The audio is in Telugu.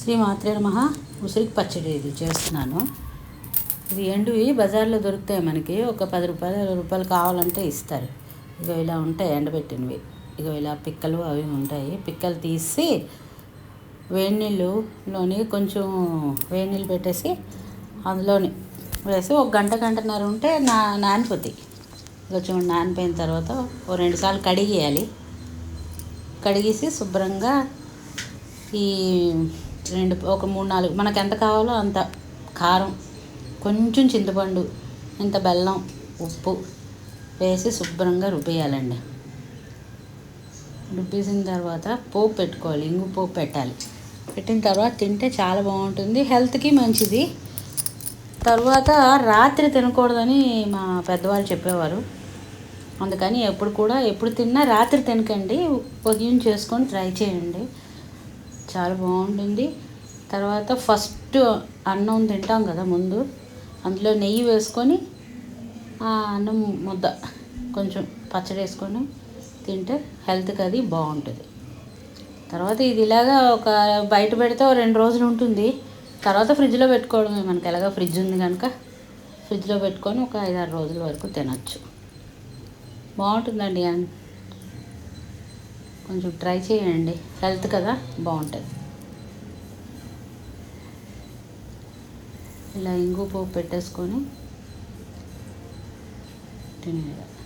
శ్రీ మాత్రే నమ. ఉసిరికి పచ్చడి ఇది చేస్తున్నాను. ఇది ఎండువి బజార్లో దొరుకుతాయి మనకి. ఒక పది రూపాయలు ఇరవై రూపాయలు కావాలంటే ఇస్తారు. ఇగో ఇలా ఉంటాయి ఎండబెట్టినవి. ఇగో ఇలా పిక్కలు అవి ఉంటాయి. పిక్కలు తీసి వేడి నీళ్ళులోని కొంచెం వేడి నీళ్ళు పెట్టేసి అందులోని వేసి ఒక గంట గంటన్నర ఉంటే నా నానిపోతాయి. కొంచెం నానిపోయిన తర్వాత ఓ రెండు సార్లు కడిగేయాలి. కడిగేసి శుభ్రంగా ఈ రెండు ఒక మూడు నాలుగు. మనకు ఎంత కావాలో అంత కారం కొంచెం చింతపండు ఇంత బెల్లం ఉప్పు వేసి శుభ్రంగా రుబ్బేయాలండి. రుబ్బేసిన తర్వాత పోపు పెట్టుకోవాలి ఇంగు పోపు పెట్టాలి. పెట్టిన తర్వాత తింటే చాలా బాగుంటుంది హెల్త్కి మంచిది. తర్వాత రాత్రి తినకూడదని మా పెద్దవాళ్ళు చెప్పేవారు. అందుకని ఎప్పుడు కూడా ఎప్పుడు తిన్నా రాత్రి తినకండి ఉదయం చేసుకొని ట్రై చేయండి. చాలా బాగుంటుంది. తర్వాత ఫస్ట్ అన్నం తింటాం కదా ముందు. అందులో నెయ్యి వేసుకొని ఆ అన్నం ముద్ద కొంచెం పచ్చడి వేసుకొని తింటే హెల్త్కి అది బాగుంటుంది. తర్వాత ఇది ఇలాగా ఒక బయట పెడితే ఒక రెండు రోజులు ఉంటుంది. తర్వాత ఫ్రిడ్జ్లో పెట్టుకోవడమే. మనకి ఎలాగో ఫ్రిడ్జ్ ఉంది కనుక ఫ్రిడ్జ్లో పెట్టుకొని ఒక ఐదారు రోజుల వరకు తినచ్చు. బాగుంటుందండి కొంచెం ట్రై చేయండి. హెల్త్ కదా? బాగుంటుంది. ఇలా ఇంగు పోపు పెట్టేసుకొని తినేయాలి.